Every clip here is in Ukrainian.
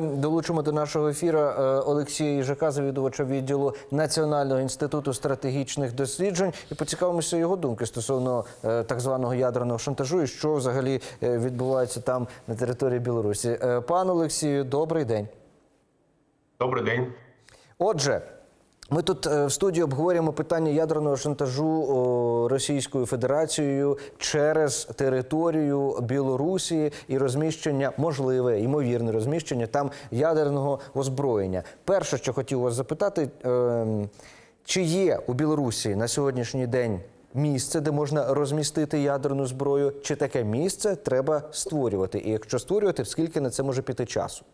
Долучимо до нашого ефіру е, Олексія Їжака, завідувача відділу Національного інституту стратегічних досліджень, і поцікавимося його думки стосовно е, так званого ядерного шантажу і що взагалі е, відбувається там на території Білорусі. Пан Олексію, добрий день. Добрий день. Отже, ми тут е, в студії обговорюємо питання ядерного шантажу Російською Федерацією через територію Білорусі і розміщення, можливе, ймовірне розміщення там ядерного озброєння. Перше, що хотів вас запитати, е, чи є у Білорусі на сьогоднішній день місце, де можна розмістити ядерну зброю, чи таке місце треба створювати? І якщо створювати, скільки на це може піти часу?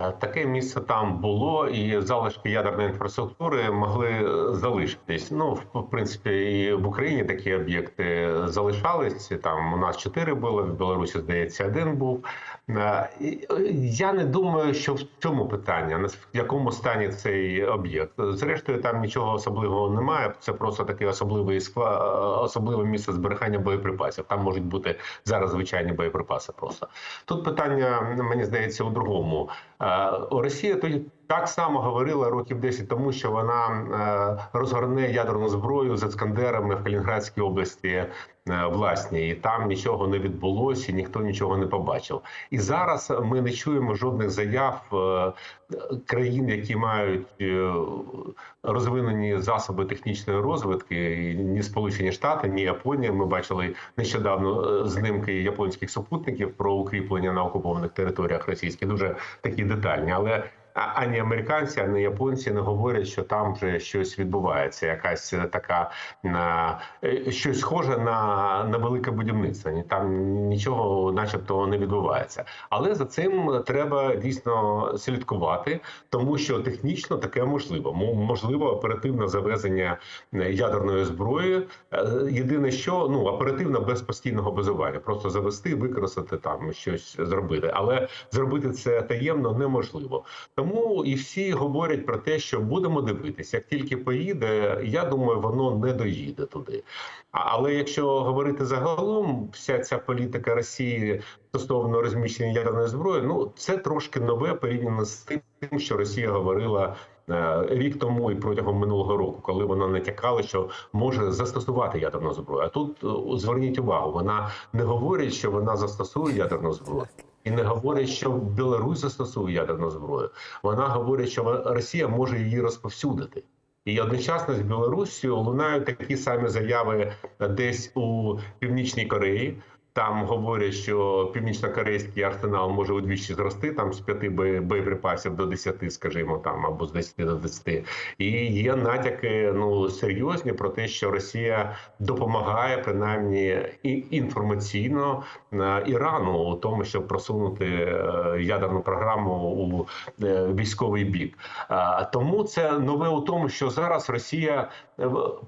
Е, Таке місце там було, і залишки ядерної інфраструктури могли е, залишитись. Ну, в принципі, і в Україні такі об'єкти залишались. Там у нас чотири було, в Білорусі, здається, один був. Е, Я не думаю, що в цьому питання, на якому стані цей об'єкт. Зрештою, там нічого особливого немає. Це просто такий особливий скла... е, особливе місце зберігання боєприпасів. Там можуть бути зараз звичайні боєприпаси. Просто тут питання, мені здається, у другому. Е, Росія тоді так само говорила років 10 тому, що вона е, розгорне ядерну зброю з ескандерами в Калінградській області е, власні, і там нічого не відбулося, ніхто нічого не побачив. І зараз ми не чуємо жодних заяв е, країн, які мають розвинені засоби технічної розвитки, ні Сполучені Штати, ні Японія. Ми бачили нещодавно знимки японських супутників про укріплення на окупованих територіях російських, дуже такі детальні, але. Ані американці, ані японці не говорять, що там вже щось відбувається, якась е, така на е, щось схоже на, на велике будівництво. Там нічого, начебто, не відбувається. Але за цим треба дійсно слідкувати, тому що технічно таке можливо. Мо- Можливо, оперативне завезення е, ядерної зброї. Єдине, що ну оперативно без постійного базування, просто завести, використати там щось зробити, але зробити це таємно неможливо. Тому і всі говорять про те, що будемо дивитися, як тільки поїде, я думаю, воно не доїде туди. Але якщо говорити загалом, вся ця політика Росії стосовно розміщення ядерної зброї, ну це трошки нове порівняно з тим, що Росія говорила. е, Рік тому і протягом минулого року, коли вона натякала, що може застосувати ядерну зброю. А тут е, зверніть увагу, вона не говорить, що вона застосує ядерну зброю, і не говорить, що Білорусь застосує ядерну зброю. Вона говорить, що Росія може її розповсюдити. І одночасно з Білоруссю лунають такі самі заяви десь у Північній Кореї. Там говорять, що північно-корейський арсенал може удвічі зрости там з п'яти боєприпасів до 10, скажімо, там або з 10 до 10. І є натяки ну серйозні про те, що Росія допомагає принаймні і інформаційно е, Ірану у тому, щоб просунути е, ядерну програму у е, військовий бік. Тому це нове у тому, що зараз Росія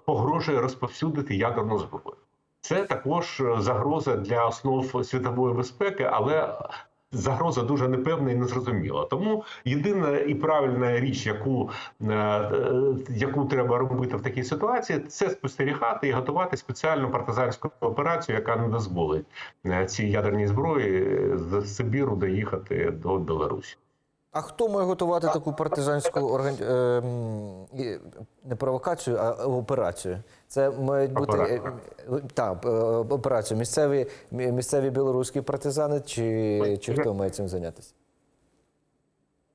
погрожує розповсюдити ядерну зброю. Це також е, загроза для основ світової безпеки, але загроза дуже непевна і незрозуміла. Тому єдина і правильна річ, яку, е, е, яку треба робити в такій ситуації, це спостерігати і готувати спеціальну партизанську операцію, яка не дозволить цій ядерній зброї з Сибіру доїхати до Білорусі. А хто має готувати таку партизанську орган... е, не провокацію, а операцію? Це мають бути е, е, так, е, операцію. Місцеві місцеві білоруські партизани, чи, чи хто має цим зайнятися?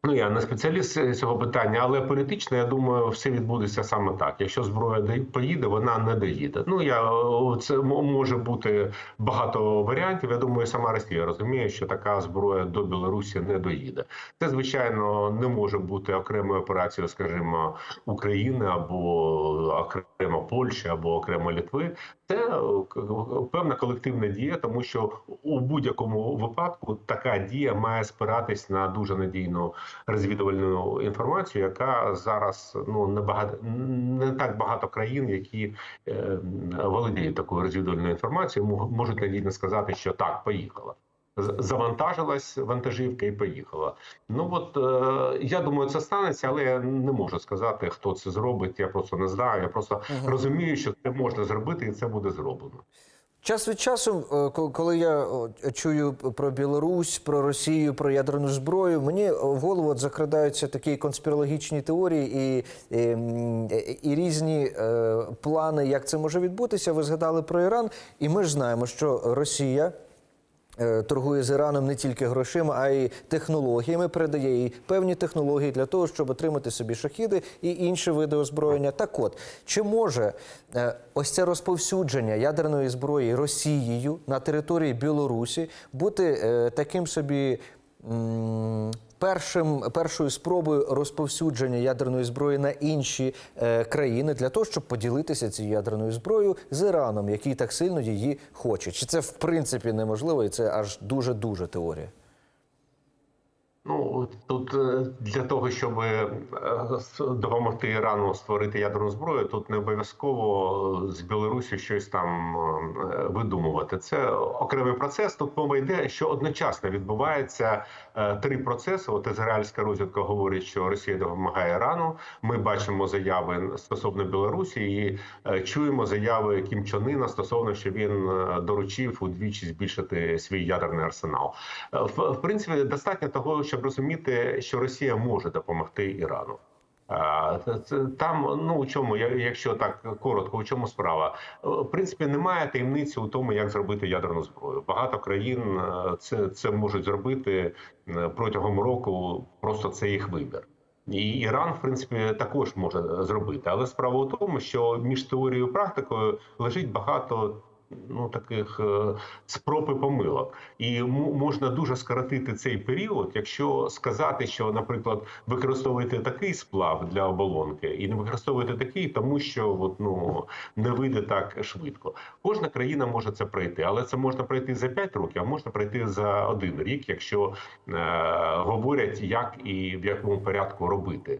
Ну, я не спеціаліст цього питання, але політично, я думаю, все відбудеться саме так. Якщо зброя поїде, вона не доїде. Ну я це може бути багато варіантів. Я думаю, сама Росія розуміє, що така зброя до Білорусі не доїде. Це звичайно не може бути окремою операцією, скажімо, України або окремо Польщі, або окремо Литви. Це е, певна колективна дія, тому що у будь-якому випадку така дія має спиратись на дуже надійну розвідувальну інформацію, яка зараз ну не багато не так багато країн, які е, володіють такою розвідувальною інформацією, мо- можуть надійно сказати, що так, поїхала. Завантажилась вантажівка і поїхала. Ну от е, я думаю, це станеться, але я не можу сказати, хто це зробить. Я просто не знаю. Я просто Мгм. розумію, що це можна зробити, і це буде зроблено. Час від часу, е, коли я чую про Білорусь, про Росію, про ядерну зброю, мені в голову закрадаються такі конспірологічні теорії і, і, і різні е, плани, як це може відбутися. Ви згадали про Іран, і ми ж знаємо, що Росія. Е, Торгує з Іраном не тільки грошима, а й технологіями, передає їй певні технології для того, щоб отримати собі шахіди і інші види озброєння. Так от, чи може е, ось це розповсюдження ядерної зброї Росією на території Білорусі бути е, таким собі першим, першою спробою розповсюдження ядерної зброї на інші е, країни для того, щоб поділитися цією ядерною зброєю з Іраном, який так сильно її хоче? Чи це в принципі неможливо, і це аж дуже дуже теорія? Тут е, для того, щоб е, допомогти Ірану створити ядерну зброю, тут не обов'язково з Білорусі щось там е, видумувати. Це окремий процес. Тут мова йде, що одночасно відбувається три процеси. От ізраїльська розвідка говорить, що Росія допомагає Ірану. Ми бачимо заяви стосовно Білорусі і чуємо заяви Кім Чон Іна стосовно, що він доручив удвічі збільшити свій ядерний арсенал. В принципі, достатньо того, щоб розуміти, що Росія може допомогти Ірану. Там, ну у чому, якщо так коротко, у чому справа? Е, В принципі, немає таємниці у тому, як зробити ядерну зброю. Багато країн е, це, це можуть зробити е, протягом року. Просто це їх вибір. І Іран, в принципі, також може зробити. Але справа у тому, що між теорією і практикою лежить багато ну таких е, спроб і помилок, і можна дуже скоротити цей період, якщо сказати, що, наприклад, використовуєте такий сплав для оболонки, і не використовуєте такий, тому що от, ну не вийде так швидко. Кожна країна може це пройти, але це можна пройти за 5 років, а можна пройти за один рік, якщо е, говорять, як і в якому порядку робити.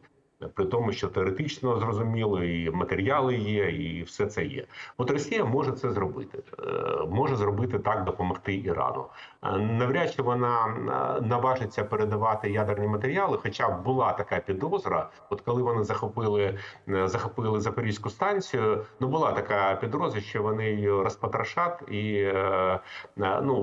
При тому, що теоретично зрозуміло, і матеріали є, і все це є. От Росія може це зробити, Е, може зробити так, допомогти Ірану. Е, Навряд чи вона е, наважиться передавати ядерні матеріали, хоча була така підозра. От коли вони захопили захопили Запорізьку станцію, ну була така підозра, що вони її розпотрошать, і ну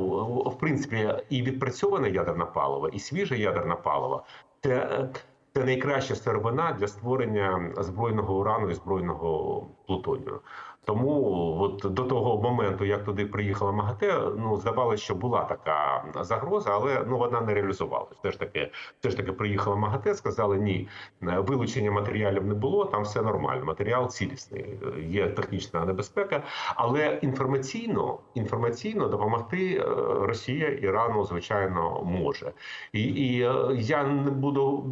в принципі і відпрацьоване ядерне паливо, і свіже ядерне паливо. Це це найкраща сировина для створення збройного урану і збройного плутонію. Тому от до того моменту, як туди приїхала МАГАТЕ, ну здавалося, що була така загроза, але ну вона не реалізувалася. Все ж таки, все ж таки приїхала МАГАТЕ, сказали ні, вилучення матеріалів не було. Там все нормально. Матеріал цілісний, є технічна небезпека, але інформаційно інформаційно допомогти е, Росія Ірану звичайно може. І, і е, я не буду.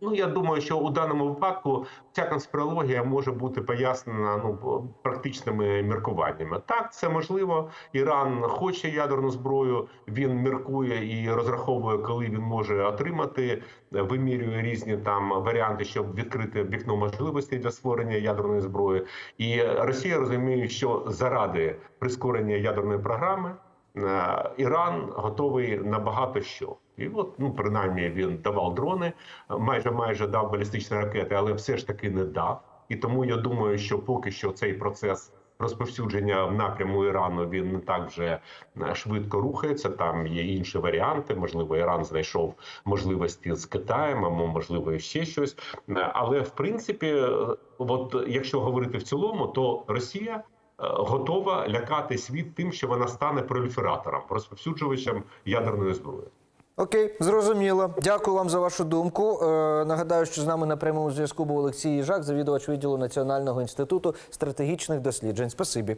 Ну я думаю, що у даному випадку ця конспірологія може бути пояснена ну практичними міркуваннями. Так, це можливо. Іран хоче ядерну зброю. Він міркує і розраховує, коли він може отримати. Вимірює різні там варіанти, щоб відкрити вікно можливостей для створення ядерної зброї. І Росія розуміє, що заради прискорення ядерної програми. Е, Іран готовий на багато що. І от, ну принаймні, він давав дрони, майже майже дав балістичні ракети, але все ж таки не дав. І тому я думаю, що поки що цей процес розповсюдження в напряму Ірану він не так вже е, швидко рухається. Там є інші варіанти. Можливо, Іран знайшов можливості з Китаєм, або можливо ще щось. Е, Але в принципі, е, от якщо говорити в цілому, то Росія готова лякати світ тим, що вона стане проліфератором, розповсюджувачем ядерної зброї. Окей, зрозуміло. Дякую вам за вашу думку. Е, нагадаю, що з нами на прямому зв'язку був Олексій Їжак, завідувач відділу Національного інституту стратегічних досліджень. Спасибі.